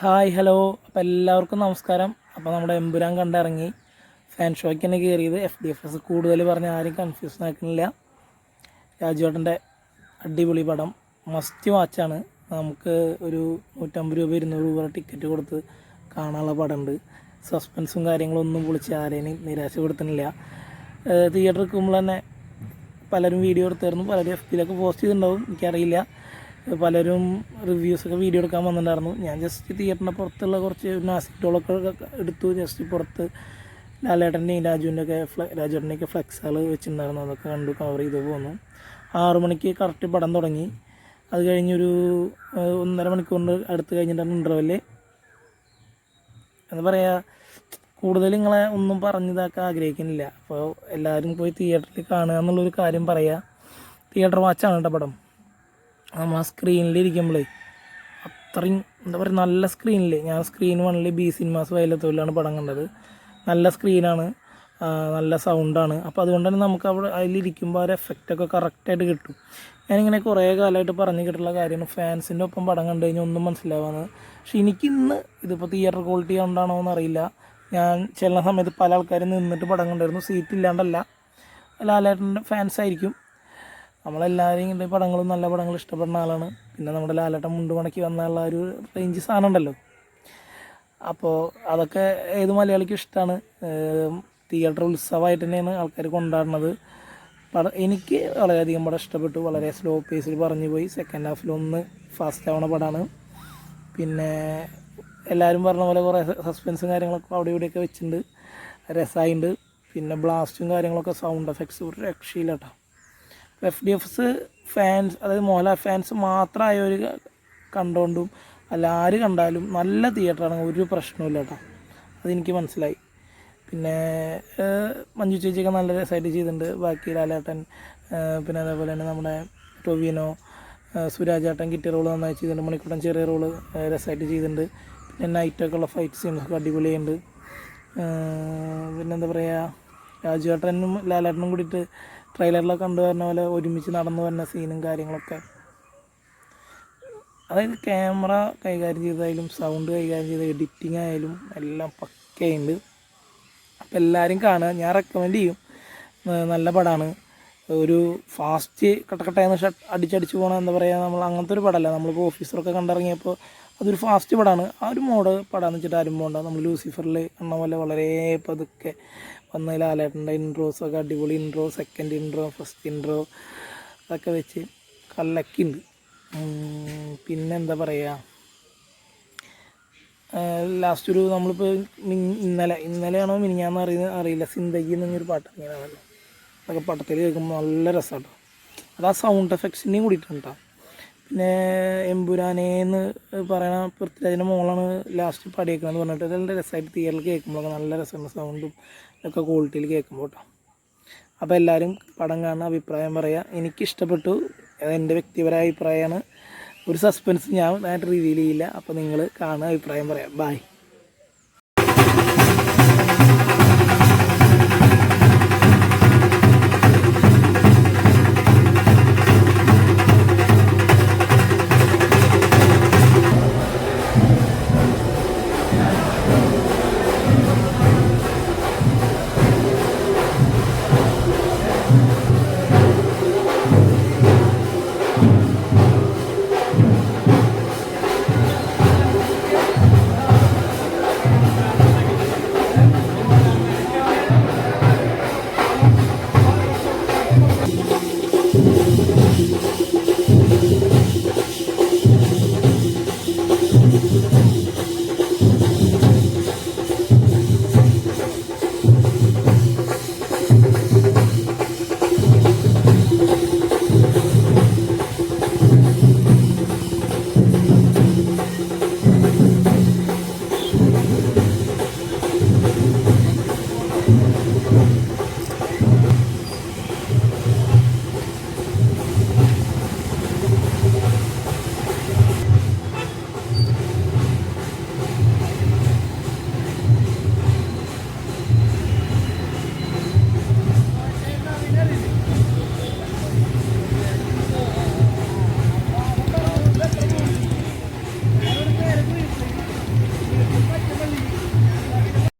Hi hello. അപ്പോൾ എല്ലാവർക്കും നമസ്കാരം. അപ്പോൾ നമ്മുടെ എമ്പുരാൻ കണ്ടിറങ്ങി. ഫാൻ ഷോയ്ക്ക് തന്നെ കയറിയത് എഫ് ഡി എഫ് എസ് കൂടുതൽ പറഞ്ഞ് ആരും കൺഫ്യൂഷൻ ആക്കുന്നില്ല രാജുവേട്ടന്റെ അടിപൊളി പടം. മസ്റ്റ് വാച്ചാണ് നമുക്ക് ഒരു നൂറ്റമ്പത് രൂപ ഇരുന്നൂറ് രൂപ ടിക്കറ്റ് കൊടുത്ത് കാണാനുള്ള പടമുണ്ട്. സസ്പെൻസും കാര്യങ്ങളും ഒന്നും പൊളിച്ച് ആരെയും നിരാശപ്പെടുത്തുന്നില്ല. തിയേറ്ററിൽ നിൽക്കുമ്പോൾ തന്നെ പലരും വീഡിയോ എടുത്തായിരുന്നു. പലരും എഫ് ബിയിലൊക്കെ പോസ്റ്റ് ചെയ്തിട്ടുണ്ടാവും. എനിക്കറിയില്ല. പലരും റിവ്യൂസൊക്കെ വീഡിയോ എടുക്കാൻ വന്നിട്ടുണ്ടായിരുന്നു. ഞാൻ ജസ്റ്റ് തിയേറ്ററിന്റെ പുറത്തുള്ള കുറച്ച് നാസിറ്റുകളൊക്കെ എടുത്തു. ജസ്റ്റ് പുറത്ത് ലാലേട്ടന്റെയും രാജുവിന്റെ ഒക്കെ ഫ്ലെ രാജുവിന്റെയൊക്കെ ഫ്ലെക്സുകൾ വെച്ചിട്ടുണ്ടായിരുന്നു. അതൊക്കെ കണ്ടു കവർ ചെയ്ത് പോന്നു. ആറു മണിക്ക് കറക്റ്റ് പടം തുടങ്ങി. അത് കഴിഞ്ഞൊരു ഒന്നര മണിക്കൂറിന്റെ അടുത്ത് കഴിഞ്ഞിട്ടാണ് ഇന്റർവെൽ എന്താ പറയുക കൂടുതൽ നിങ്ങളെ ഒന്നും പറഞ്ഞതാക്കാൻ ആഗ്രഹിക്കുന്നില്ല. അപ്പോൾ എല്ലാവരും പോയി തിയേറ്ററിൽ കാണുക എന്നുള്ളൊരു കാര്യം പറയുക തിയേറ്റർ വാച്ചാണ് കേട്ടോ പടം. നമ്മൾ ആ സ്ക്രീനിൽ ഇരിക്കുമ്പോഴേ അത്രയും എന്താ പറയുക നല്ല സ്ക്രീനിൽ ഞാൻ സ്ക്രീൻ വണ്ണിൽ ബി സിനിമാസ് വയലത്തോലാണ് പടം കണ്ടത്. നല്ല സ്ക്രീനാണ് നല്ല സൗണ്ടാണ് അപ്പോൾ അതുകൊണ്ട് തന്നെ നമുക്ക് അവിടെ അതിലിരിക്കുമ്പോൾ ആ ഒരു എഫക്റ്റൊക്കെ കറക്റ്റായിട്ട് കിട്ടും. ഞാനിങ്ങനെ കുറേ കാലമായിട്ട് പറഞ്ഞു കിട്ടുള്ള കാര്യമാണ്. ഫാൻസിന്റെ ഒപ്പം പടം കണ്ടു കഴിഞ്ഞാൽ ഒന്നും മനസ്സിലാവാന്ന്. പക്ഷെ എനിക്കിന്ന് ഇതിപ്പോൾ തിയേറ്റർ ക്വാളിറ്റി കൊണ്ടാണോ എന്നറിയില്ല ഞാൻ ചെല്ലുന്ന സമയത്ത് പല ആൾക്കാരും നിന്നിട്ട് പടം കണ്ടായിരുന്നു സീറ്റ് ഇല്ലാണ്ടല്ല ലാലേട്ടന്റെ ഫാൻസ് ആയിരിക്കും. നമ്മളെല്ലാവരും ഇങ്ങനത്തെ പടങ്ങളും നല്ല പടങ്ങൾ ഇഷ്ടപ്പെടുന്ന ആളാണ്. പിന്നെ നമ്മുടെ ലാലട്ടം മുണ്ട് മടക്കി വന്നുള്ള ഒരു റേഞ്ച് സാധനം ഉണ്ടല്ലോ. അപ്പോൾ അതൊക്കെ ഏത് മലയാളിക്കും ഇഷ്ടമാണ് തിയേറ്റർ ഉത്സവമായിട്ട് തന്നെയാണ് ആൾക്കാർ കൊണ്ടാടുന്നത്. പടം എനിക്ക് വളരെയധികം പടം ഇഷ്ടപ്പെട്ടു. വളരെ സ്ലോ പേസിൽ പറഞ്ഞു പോയി. സെക്കൻഡ് ഹാഫിൽ ഒന്ന് ഫാസ്റ്റ് ആവണ പടമാണ് പിന്നെ എല്ലാവരും പറഞ്ഞ പോലെ കുറേ സസ്പെൻസും കാര്യങ്ങളൊക്കെ അവിടെ ഇവിടെയൊക്കെ വെച്ചിട്ടുണ്ട്. രസമായിട്ടുണ്ട് പിന്നെ ബ്ലാസ്റ്റും കാര്യങ്ങളൊക്കെ സൗണ്ട് എഫക്ട്സ് ഒരു രക്ഷയില്ല കേട്ടോ എഫ് ഡി എഫ്സ് ഫാൻസ് അതായത് മോഹൻലാൽ ഫാൻസ് മാത്രമായ ഒരു കണ്ടുകൊണ്ടും അല്ല ആര് കണ്ടാലും നല്ല തിയേറ്ററാണ് ഒരു പ്രശ്നമില്ല കേട്ടോ. അതെനിക്ക് മനസ്സിലായി. പിന്നെ മഞ്ജു ചേച്ചിയൊക്കെ നല്ല രസമായിട്ട് ചെയ്തിട്ടുണ്ട്. ബാക്കി ലാലേട്ടൻ പിന്നെ അതേപോലെ തന്നെ നമ്മുടെ ടൊവിനോ സുരാജേട്ടൻ കിട്ടിയ റോൾ നന്നായി ചെയ്തിട്ടുണ്ട്. മണിക്കൂട്ടൻ ചെറിയ റോൾ രസമായിട്ട് ചെയ്തിട്ടുണ്ട്. പിന്നെ നൈറ്റൊക്കെ ഉള്ള ഫൈറ്റ് സീൻസൊക്കെ അടിപൊളിയുണ്ട് പിന്നെന്താ പറയുക രാജുവേട്ടനും ലാലേട്ടനും കൂടിയിട്ട് ട്രെയിലറിലൊക്കെ കണ്ടു വരുന്ന പോലെ ഒരുമിച്ച് നടന്നു വരുന്ന സീനും കാര്യങ്ങളൊക്കെ. അതായത് ക്യാമറ കൈകാര്യം ചെയ്തായാലും സൗണ്ട് കൈകാര്യം ചെയ്ത എഡിറ്റിംഗ് ആയാലും എല്ലാം പക്കയുണ്ട്. അപ്പോൾ എല്ലാവരും കാണുക. ഞാൻ റെക്കമെൻഡ് ചെയ്യും. നല്ല പടമാണ് ഒരു ഫാസ്റ്റ് കട്ടക്കട്ടയെന്ന് ഷട്ട് അടിച്ചടിച്ച് പോകണം എന്താ പറയുക നമ്മൾ അങ്ങനത്തെ ഒരു പടമല്ല നമ്മളിപ്പോൾ ഓഫീസറൊക്കെ കണ്ടിറങ്ങിയപ്പോൾ അതൊരു ഫാസ്റ്റ് പടമാണ് ആ ഒരു മോഡ് പടമെന്ന് വെച്ചിട്ട് ആരും പോകണ്ട നമ്മൾ ലൂസിഫറിൽ എണ്ണ പോലെ വളരെ പതുക്കെ വന്ന് ലാലേട്ടന്റെ ഇൻട്രോസ് ഒക്കെ അടിപൊളി intro second intro first intro അതൊക്കെ വെച്ച് കല്ലക്കുണ്ട് പിന്നെന്താ പറയുക ലാസ്റ്റ് ഒരു നമ്മളിപ്പോൾ ഇന്നലെ ഇന്നലെയാണോ മിനിഞ്ഞാന്ന് അറിയുന്ന അറിയില്ല. സിന്ദഗി എന്നൊരു പാട്ട് അങ്ങനെയാണല്ലോ അതൊക്കെ പടത്തിൽ കേൾക്കുമ്പോൾ നല്ല രസമാണ് അത് ആ സൗണ്ട് എഫക്ട്സിന്റെയും കൂടിയിട്ടുണ്ട് പിന്നെ എമ്പുരാനേന്ന് പറയണ പൃഥ്വിരാജിന്റെ മോളാണ് ലാസ്റ്റ് പടിയേക്കണമെന്ന് പറഞ്ഞിട്ട് നല്ല രസമായിട്ട് തിയേറ്ററിൽ കേൾക്കുമ്പോഴൊക്കെ നല്ല രസമുണ്ട് സൗണ്ടും ഒക്കെ ക്വാളിറ്റിയിൽ കേൾക്കുമ്പോൾ കേട്ടോ അപ്പോൾ എല്ലാവരും പടം കാണുന്ന അഭിപ്രായം പറയുക എനിക്കിഷ്ടപ്പെട്ടു. അത് എന്റെ വ്യക്തിപരമായ അഭിപ്രായമാണ്. ഒരു സസ്പെൻസ് ഞാൻ റിവീൽ ചെയ്യില്ല അപ്പോൾ നിങ്ങൾ കാണുക അഭിപ്രായം പറയാം. Bye